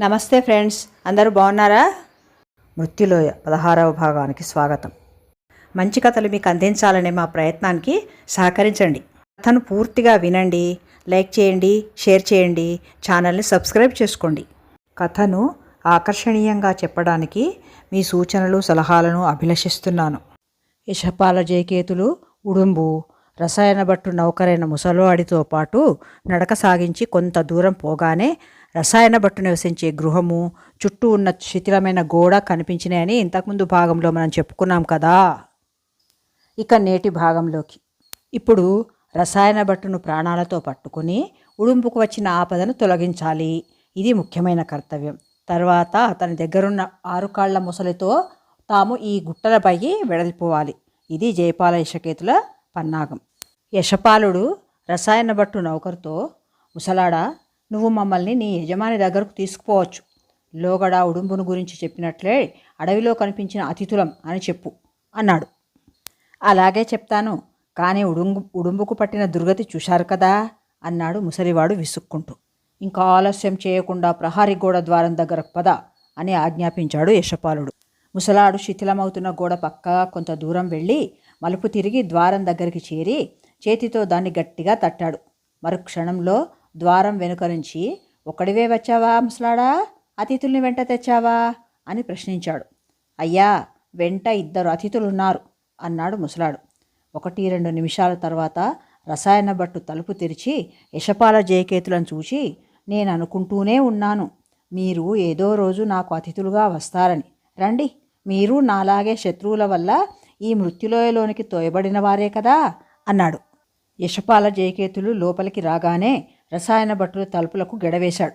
నమస్తే ఫ్రెండ్స్ అందరూ బాగున్నారా? మృత్యులోయ పదహారవ భాగానికి స్వాగతం. మంచి కథలు మీకు అందించాలనే మా ప్రయత్నానికి సహకరించండి. కథను పూర్తిగా వినండి లైక్ చేయండి షేర్ చేయండి ఛానల్ని సబ్స్క్రైబ్ చేసుకోండి. కథను ఆకర్షణీయంగా చెప్పడానికి మీ సూచనలు సలహాలను అభిలషిస్తున్నాను. యశపాల జయకేతులు ఉడుంబు రసాయన భట్టు నౌకరైన ముసలివాడితో పాటు నడక సాగించి కొంత దూరం పోగానే రసాయన భట్టు నివసించే గృహము చుట్టూ ఉన్న శిథిలమైన గోడ కనిపించినాయని ఇంతకుముందు భాగంలో మనం చెప్పుకున్నాం కదా. ఇక నేటి భాగంలోకి. ఇప్పుడు రసాయన భట్టును ప్రాణాలతో పట్టుకుని ఉడుంపుకు వచ్చిన ఆపదను తొలగించాలి. ఇది ముఖ్యమైన కర్తవ్యం. తర్వాత అతని దగ్గరున్న ఆరు కాళ్ళ ముసలితో తాము ఈ గుట్టలపై వెడలిపోవాలి. ఇది జయపాల యశకేతుల పన్నాగం. యశపాలుడు రసాయన భట్టు నౌకరుతో ముసలాడా నువ్వు మమ్మల్ని నీ యజమాని దగ్గరకు తీసుకుపోవచ్చు. లోగడ ఉడుంబును గురించి చెప్పినట్లే అడవిలో కనిపించిన అతిథులం అని చెప్పు అన్నాడు. అలాగే చెప్తాను కానీ ఉడుంగు ఉడుంబుకు పట్టిన దుర్గతి చూశారు కదా అన్నాడు ముసలివాడు విసుక్కుంటూ. ఇంకా ఆలస్యం చేయకుండా ప్రహారీ గోడ ద్వారం దగ్గర పద అని ఆజ్ఞాపించాడు యశపాలుడు. ముసలాడు శిథిలమవుతున్న గోడ పక్కగా కొంత దూరం వెళ్ళి మలుపు తిరిగి ద్వారం దగ్గరికి చేరి చేతితో దాన్ని గట్టిగా తట్టాడు. మరు క్షణంలో ద్వారం వెనుక నుంచి ఒకడివే వచ్చావా ముసలాడా? అతిథుల్ని వెంట తెచ్చావా? అని ప్రశ్నించాడు. అయ్యా వెంట ఇద్దరు అతిథులున్నారు అన్నాడు ముసలాడు. ఒకటి రెండు నిమిషాల తర్వాత రసాయన బట్టు తలుపు తెరిచి యశపాల జయకేతులను చూసి నేను అనుకుంటూనే ఉన్నాను. మీరు ఏదో రోజు నాకు అతిథులుగా వస్తారని. రండి మీరు నాలాగే శత్రువుల వల్ల ఈ మృత్యులోయలోనికి తోయబడిన వారే కదా అన్నాడు. యశపాల జయకేతులు లోపలికి రాగానే రసాయన భట్టులు తలుపులకు గెడవేశాడు.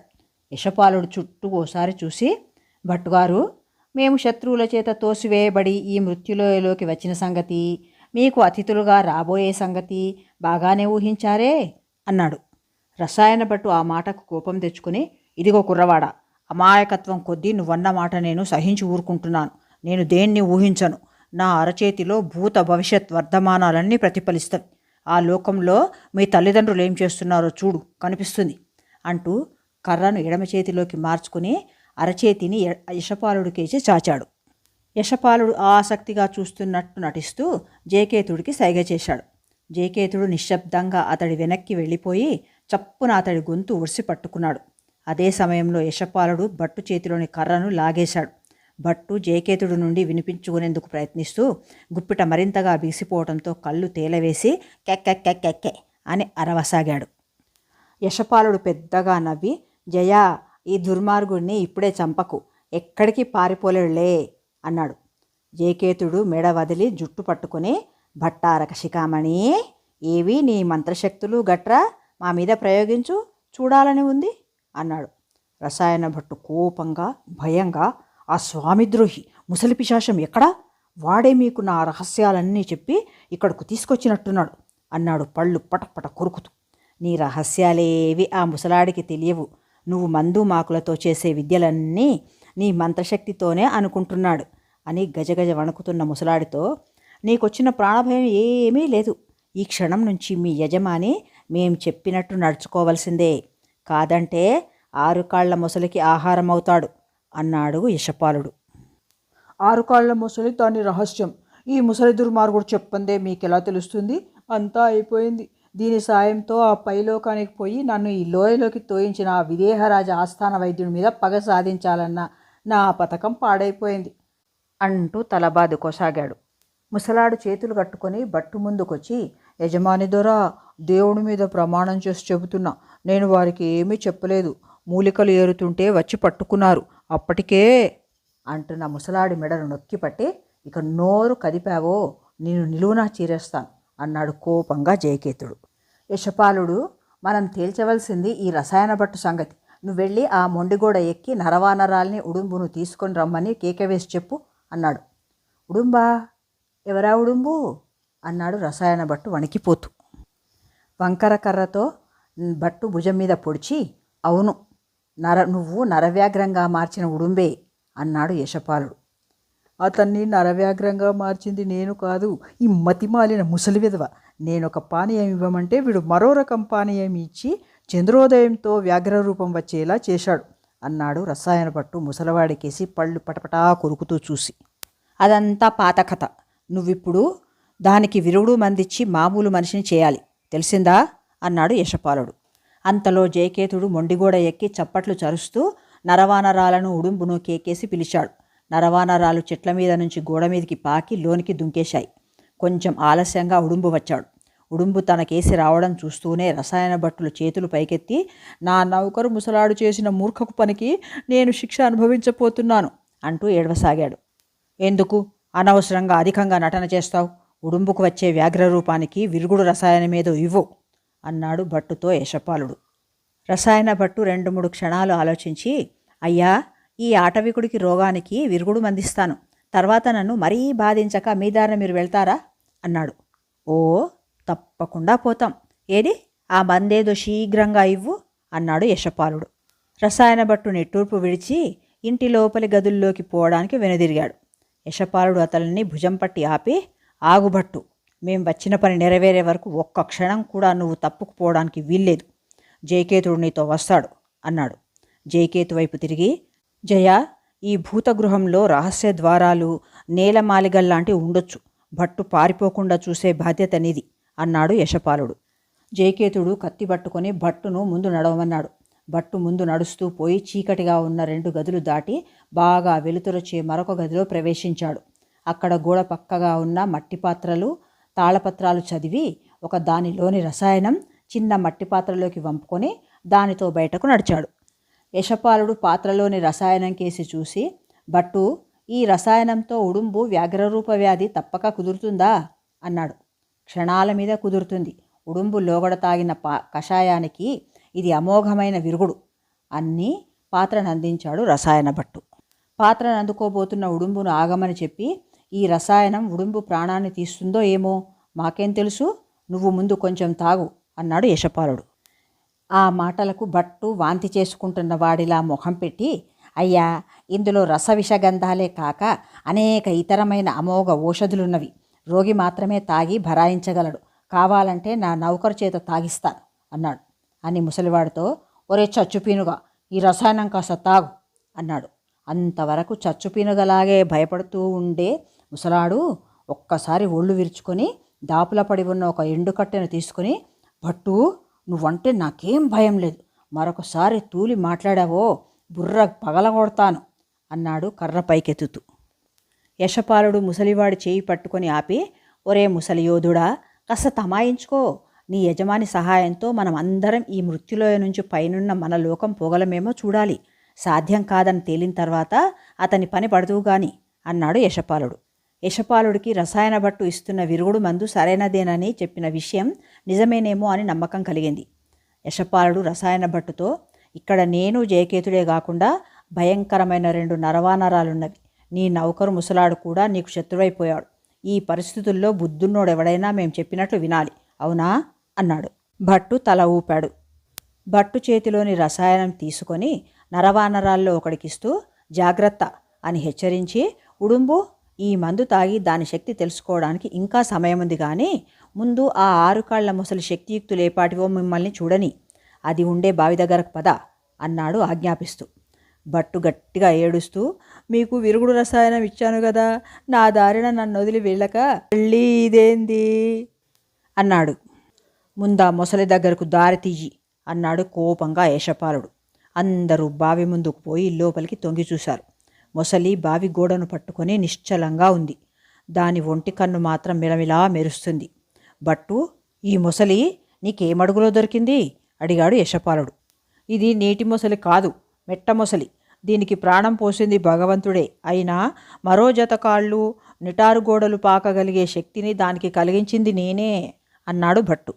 యశపాలుడు చుట్టూ ఓసారి చూసి భట్టుగారు మేము శత్రువుల చేత తోసివేయబడి ఈ మృత్యులోయలోకి వచ్చిన సంగతి మీకు అతిథులుగా రాబోయే సంగతి బాగానే ఊహించారే అన్నాడు. రసాయన భట్టు ఆ మాటకు కోపం తెచ్చుకుని ఇదిగో కుర్రవాడ అమాయకత్వం కొద్దీ నువ్వన్న మాట నేను సహించి ఊరుకుంటున్నాను. నేను దేన్ని ఊహించను? నా అరచేతిలో భూత భవిష్యత్ వర్ధమానాలన్నీ ప్రతిఫలిస్తాయి. ఆ లోకంలో మీ తల్లిదండ్రులు ఏం చేస్తున్నారో చూడు కనిపిస్తుంది అంటూ కర్రను ఎడమ చేతిలోకి మార్చుకుని అరచేతిని యశపాలుడికేసి చాచాడు. యశపాలుడు ఆసక్తిగా చూస్తున్నట్టు నటిస్తూ జయకేతుడికి సైగ చేశాడు. జయకేతుడు నిశ్శబ్దంగా అతడి వెనక్కి వెళ్ళిపోయి చప్పున అతడి గొంతు ఒడిసి పట్టుకున్నాడు. అదే సమయంలో యశపాలుడు బట్టు చేతిలోని కర్రను లాగేశాడు. భట్టు జయకేతుడు నుండి వినిపించుకునేందుకు ప్రయత్నిస్తూ గుప్పిట మరింతగా బిగిసిపోవడంతో కళ్ళు తేలవేసి కెక్కెక్కెక్కెక్కె అని అరవసాగాడు. యశపాలుడు పెద్దగా నవ్వి జయా ఈ దుర్మార్గుడిని ఇప్పుడే చంపకు ఎక్కడికి పారిపోలేడులే అన్నాడు. జయకేతుడు మెడ వదిలి జుట్టు పట్టుకుని భట్టారక శిఖామణి ఏవి నీ మంత్రశక్తులు గట్రా? మా మీద ప్రయోగించు చూడాలని ఉంది అన్నాడు. రసాయన భట్టు కోపంగా భయంగా ఆ స్వామిద్రోహి ముసలి పిశాచం ఎక్కడా? వాడే మీకు నా రహస్యాలన్నీ చెప్పి ఇక్కడకు తీసుకొచ్చినట్టున్నాడు అన్నాడు పళ్ళు పటపట కొరుకుతూ. నీ రహస్యాలేవి ఆ ముసలాడికి తెలియవు. నువ్వు మందు మాకులతో చేసే విద్యలన్నీ నీ మంత్రశక్తితోనే అనుకుంటున్నాడు అని గజగజ వణుకుతున్న ముసలాడితో. నీకొచ్చిన ప్రాణభయం ఏమీ లేదు. ఈ క్షణం నుంచి మీ యజమాని మేం చెప్పినట్టు నడుచుకోవలసిందే. కాదంటే ఆరు కాళ్ళ ముసలికి ఆహారం అవుతాడు అన్నాడు యశపాలుడు ఆరుకాళ్ళ ముసలి దాని రహస్యం. ఈ ముసలి దుర్మార్గుడు చెప్పందే మీకెలా తెలుస్తుంది? అంతా అయిపోయింది. దీని సాయంతో ఆ పైలోకానికి పోయి నన్ను ఈ లోయలోకి తోయించిన ఆ విదేహరాజ ఆస్థాన వైద్యుడి మీద పగ సాధించాలన్న నా పథకం పాడైపోయింది అంటూ తలబాదుకోసాగాడు ముసలాడు చేతులు కట్టుకొని బట్టు ముందుకొచ్చి యజమాని దొరా దేవుడి మీద ప్రమాణం చేసి చెబుతున్నా. నేను వారికి ఏమీ చెప్పలేదు. మూలికలు ఏరుతుంటే వచ్చి పట్టుకున్నారు. అప్పటికే అంటున్న ముసలాడి మెడను నొక్కిపట్టి ఇక నోరు కదిపావో నేను నిలువునా చీరేస్తాను అన్నాడు కోపంగా జయకేతుడు. యశపాలుడు మనం తేల్చవలసింది ఈ రసాయన భట్టు సంగతి. నువ్వు వెళ్ళి ఆ మొండిగోడ ఎక్కి నరవానరాల్ని ఉడుంబును తీసుకొని రమ్మని కేకవేసి చెప్పు అన్నాడు. ఉడుంబా? ఎవరా ఉడుంబు అన్నాడు రసాయన భట్టు వణికిపోతూ. వంకర కర్రతో భట్టు భుజం మీద పొడిచి అవును నర నువ్వు నరవ్యాగ్రంగా మార్చిన ఉడుంబే అన్నాడు యశపాలుడు. అతన్ని నరవ్యాగ్రంగా మార్చింది నేను కాదు ఈ మతిమాలిన ముసలి విధవ. నేను ఒక పానీయం ఇవ్వమంటే వీడు మరో రకం పానీయం ఇచ్చి చంద్రోదయంతో వ్యాఘ్ర రూపం వచ్చేలా చేశాడు అన్నాడు రసాయన పట్టు ముసలివాడికేసి పళ్ళు పటపటా కొరుకుతూ చూసి. అదంతా పాత కథ. నువ్విప్పుడు దానికి విరుగుడు మందిచ్చి మామూలు మనిషిని చేయాలి. తెలిసిందా? అన్నాడు యశపాలుడు. అంతలో జయకేతుడు మొండిగోడ ఎక్కి చప్పట్లు చరుస్తూ నరవానరాలను ఉడుంబును కేకేసి పిలిచాడు. నరవానరాలు చెట్ల మీద నుంచి గోడ మీదకి పాకి లోనికి దుంకేశాయి. కొంచెం ఆలస్యంగా ఉడుంబు వచ్చాడు. ఉడుంబు తనకేసి రావడం చూస్తూనే రసాయన భట్టులు చేతులు పైకెత్తి నా నౌకరు ముసలాడు చేసిన మూర్ఖపు పనికి నేను శిక్ష అనుభవించపోతున్నాను అంటూ ఏడవసాగాడు. ఎందుకు? అనవసరంగా అధికంగా నటన చేస్తావు? ఉడుంబుకు వచ్చే వ్యాఘ్ర రూపానికి విరుగుడు రసాయనమేదో ఇవ్వు. అన్నాడు భట్టుతో యశపాలుడు. రసాయన భట్టు రెండు మూడు క్షణాలు ఆలోచించి అయ్యా ఈ ఆటవికుడికి రోగానికి విరుగుడు మందిస్తాను. తర్వాత నన్ను మరీ బాధించక మీ దారిన మీరు వెళ్తారా? అన్నాడు. ఓ తప్పకుండా పోతాం. ఏది? ఆ మందేదో శీఘ్రంగా ఇవ్వు అన్నాడు యశపాలుడు. రసాయన భట్టు నిట్టూర్పు విడిచి ఇంటి లోపలి గదుల్లోకి పోవడానికి వెనుదిరిగాడు. యశపాలుడు అతనిని భుజం పట్టి ఆపి ఆగుభట్టు మేము వచ్చిన పని నెరవేరే వరకు ఒక్క క్షణం కూడా నువ్వు తప్పుకుపోవడానికి వీల్లేదు. జయకేతుడు నీతో వస్తాడు అన్నాడు. జయకేతు వైపు తిరిగి జయ ఈ భూతగృహంలో రహస్య ద్వారాలు నేలమాలిగల్లాంటివి ఉండొచ్చు. భట్టు పారిపోకుండా చూసే బాధ్యత నీది అన్నాడు యశపాలుడు. జయకేతుడు కత్తి పట్టుకొని భట్టును ముందు నడవమన్నాడు. భట్టు ముందు నడుస్తూ పోయి చీకటిగా ఉన్న రెండు గదులు దాటి బాగా వెలుతురొచ్చే మరొక గదిలో ప్రవేశించాడు. అక్కడ గోడ పక్కగా ఉన్న మట్టి పాత్రలు తాళపత్రాలు చదివి ఒక దానిలోని రసాయనం చిన్న మట్టి పాత్రలోకి వంపుకొని దానితో బయటకు నడిచాడు. యశపాలుడు పాత్రలోని రసాయనం కేసి చూసి భట్టు ఈ రసాయనంతో ఉడుంబు వ్యాఘ్రరూప వ్యాధి తప్పక కుదురుతుందా అన్నాడు. క్షణాల మీద కుదురుతుంది. ఉడుంబు లోగడ తాగిన పా కషాయానికి ఇది అమోఘమైన విరుగుడు అన్ని పాత్రను అందించాడు రసాయన భట్టు. పాత్రను అందుకోబోతున్న ఉడుంబును ఆగమని చెప్పి ఈ రసాయనం ఉడుంబు ప్రాణాన్ని తీస్తుందో ఏమో మాకేం తెలుసు? నువ్వు ముందు కొంచెం తాగు అన్నాడు యశపాలుడు. ఆ మాటలకు భట్టు వాంతి చేసుకుంటున్న వాడిలా ముఖం పెట్టి అయ్యా ఇందులో రసవిషగంధాలే కాక అనేక ఇతరమైన అమోఘ ఔషధులున్నవి. రోగి మాత్రమే తాగి భరాయించగలడు. కావాలంటే నా నౌకరు చేత తాగిస్తాను అన్నాడు. అని ముసలివాడితో ఒరే చచ్చుపీనుగా ఈ రసాయనం కాస్త తాగు అన్నాడు. అంతవరకు చచ్చుపీనుగలాగే భయపడుతూ ఉండే ముసలాడు ఒక్కసారి ఒళ్ళు విరుచుకొని దాపుల పడి ఉన్న ఒక ఎండుకట్టెను తీసుకుని భట్టు నువ్వంటే నాకేం భయం లేదు. మరొకసారి తూలి మాట్లాడావో బుర్ర పగలగొడతాను అన్నాడు కర్ర పైకెత్తుతూ. యశపాలుడు ముసలివాడి చేయి పట్టుకొని ఆపి ఒరే ముసలియోధుడా కాస్త తమాయించుకో. నీ యజమాని సహాయంతో మనం అందరం ఈ మృత్యులోయ నుంచి పైనున్న మన లోకం పోగలమేమో చూడాలి. సాధ్యం కాదని తేలిన తర్వాత అతని పని పడదువు గాని అన్నాడు యశపాలుడు. యశపాలుడికి రసాయన భట్టు ఇస్తున్న విరుగుడు మందు సరైనదేనని చెప్పిన విషయం నిజమేనేమో అని నమ్మకం కలిగింది. యశపాలుడు రసాయన భట్టుతో ఇక్కడ నేను జయకేతుడే కాకుండా భయంకరమైన రెండు నరవానరాలున్నవి. నీ నౌకరు ముసలాడు కూడా నీకు శత్రువైపోయాడు. ఈ పరిస్థితుల్లో బుద్ధున్నోడెవడైనా మేం చెప్పినట్లు వినాలి. అవునా? అన్నాడు. భట్టు తల ఊపాడు. భట్టు చేతిలోని రసాయనం తీసుకొని నరవానరాల్లో ఒకడికిస్తూ జాగ్రత్త అని హెచ్చరించి ఉడుంబు ఈ మందు తాగి దాని శక్తి తెలుసుకోవడానికి ఇంకా సమయం ఉంది కానీ ముందు ఆ ఆరు కాళ్ళ ముసలి శక్తియుక్తులేపాటివో మిమ్మల్ని చూడని. అది ఉండే బావి దగ్గరకు పద అన్నాడు ఆజ్ఞాపిస్తూ. భట్టు గట్టిగా ఏడుస్తూ మీకు విరుగుడు రసాయనం ఇచ్చాను కదా నా దారిన నన్ను వదిలి వెళ్ళక వెళ్ళి ఇదేంది? అన్నాడు. ముందా మొసలి దగ్గరకు దారి తీయి అన్నాడు కోపంగా యశపాలుడు అందరూ బావి ముందుకు పోయి లోపలికి తొంగి చూశారు. మొసలి బావి గోడను పట్టుకొని నిశ్చలంగా ఉంది. దాని ఒంటి కన్ను మాత్రం మిలమిలా మెరుస్తుంది. బట్టు ఈ మొసలి నీకేమడుగులో దొరికింది? అడిగాడు యశపాలుడు. ఇది నీటి మొసలి కాదు మెట్ట మొసలి. దీనికి ప్రాణం పోసింది భగవంతుడే. అయినా మరో జత కాళ్ళు నిటారు గోడలు పాకగలిగే శక్తిని దానికి కలిగించింది నేనే అన్నాడు భట్టు.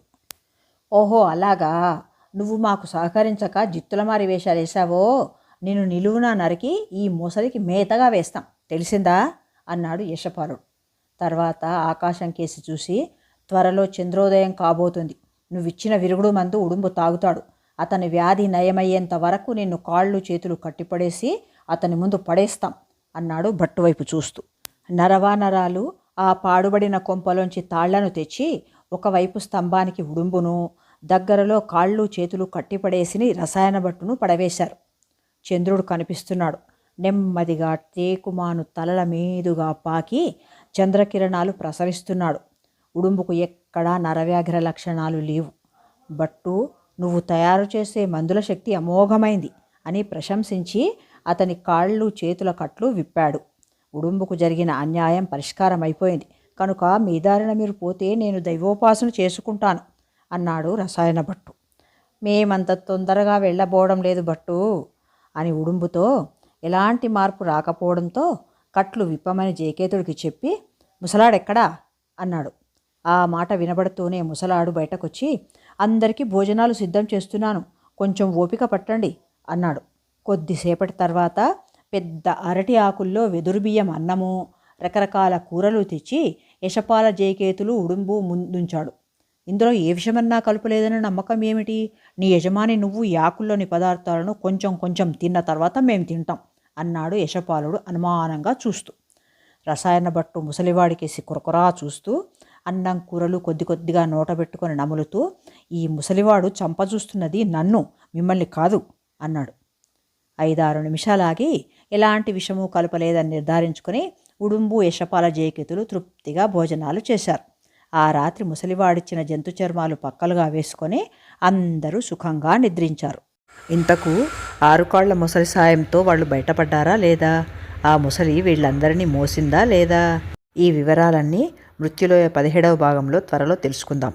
ఓహో అలాగా? నువ్వు మాకు సహకరించక జిత్తులమారి వేషాలు వేశావో నేను నిలువున నరికి ఈ మొసలికి మేతగా వేస్తాం. తెలిసిందా? అన్నాడు యశపాలుడు తర్వాత ఆకాశం కేసి చూసి త్వరలో చంద్రోదయం కాబోతుంది. నువ్విచ్చిన విరుగుడు మందు ఉడుంబు తాగుతాడు. అతని వ్యాధి నయమయ్యేంత వరకు నిన్ను కాళ్ళు చేతులు కట్టిపడేసి అతని ముందు పడేస్తాం అన్నాడు భట్టువైపు చూస్తూ. నరవానరాలు ఆ పాడుబడిన కొంపలోంచి తాళ్ళను తెచ్చి ఒకవైపు స్తంభానికి ఉడుంబును దగ్గరలో కాళ్ళు చేతులు కట్టిపడేసి రసాయన భట్టును పడవేశారు. చంద్రుడు కనిపిస్తున్నాడు. నెమ్మదిగా టేకుమాను తలల మీదుగా పాకి చంద్రకిరణాలు ప్రసరిస్తున్నాడు. ఉడుంబుకు ఎక్కడా నరవ్యాఘ్ర లక్షణాలు లేవు. బట్టు నువ్వు తయారు చేసే మందుల శక్తి అమోఘమైంది అని ప్రశంసించి అతని కాళ్ళు చేతుల కట్లు విప్పాడు. ఉడుంబుకు జరిగిన అన్యాయం పరిష్కారం అయిపోయింది కనుక మీ దారిన మీరు పోతే నేను దైవోపాసన చేసుకుంటాను అన్నాడు రసాయన భట్టు. మేమంత తొందరగా వెళ్ళబోవడం లేదు భట్టు. అని ఉడుంబుతో ఎలాంటి మార్పు రాకపోవడంతో కట్లు విప్పమని జయకేతుడికి చెప్పి ముసలాడెక్కడా అన్నాడు. ఆ మాట వినబడుతూనే ముసలాడు బయటకొచ్చి అందరికీ భోజనాలు సిద్ధం చేస్తున్నాను. కొంచెం ఓపిక పట్టండి అన్నాడు. కొద్దిసేపటి తర్వాత పెద్ద అరటి ఆకుల్లో వెదురు బియ్యం అన్నము రకరకాల కూరలు తెచ్చి యశపాల జయకేతులు ఉడుంబు ముందుంచాడు. ఇందులో ఏ విషమన్నా కలుపులేదనే నమ్మకం ఏమిటి? నీ యజమాని నువ్వు యాకుల్లోని పదార్థాలను కొంచెం కొంచెం తిన్న తర్వాత మేము తింటాం అన్నాడు యశపాలుడు అనుమానంగా చూస్తూ. రసాయన బట్టు ముసలివాడికేసి కురకురా చూస్తూ అన్నం కూరలు కొద్ది కొద్దిగా నోట పెట్టుకొని నములుతూ ఈ ముసలివాడు చంపజూస్తున్నది నన్ను మిమ్మల్ని కాదు అన్నాడు. ఐదారు నిమిషాలాగి ఎలాంటి విషము కలపలేదని నిర్ధారించుకొని ఉడుంబు యశపాల జయకేతులు తృప్తిగా భోజనాలు చేశారు. ఆ రాత్రి ముసలివాడిచ్చిన జంతు చర్మాలు పక్కలుగా వేసుకొని అందరూ సుఖంగా నిద్రించారు. ఇంతకు ఆరుకాళ్ళ ముసలి సాయంతో వాళ్ళు బయటపడ్డారా లేదా? ఆ ముసలి వీళ్ళందరినీ మోసిందా లేదా? ఈ వివరాలన్నీ మృత్యులోయ పదిహేడవ భాగంలో త్వరలో తెలుసుకుందాం.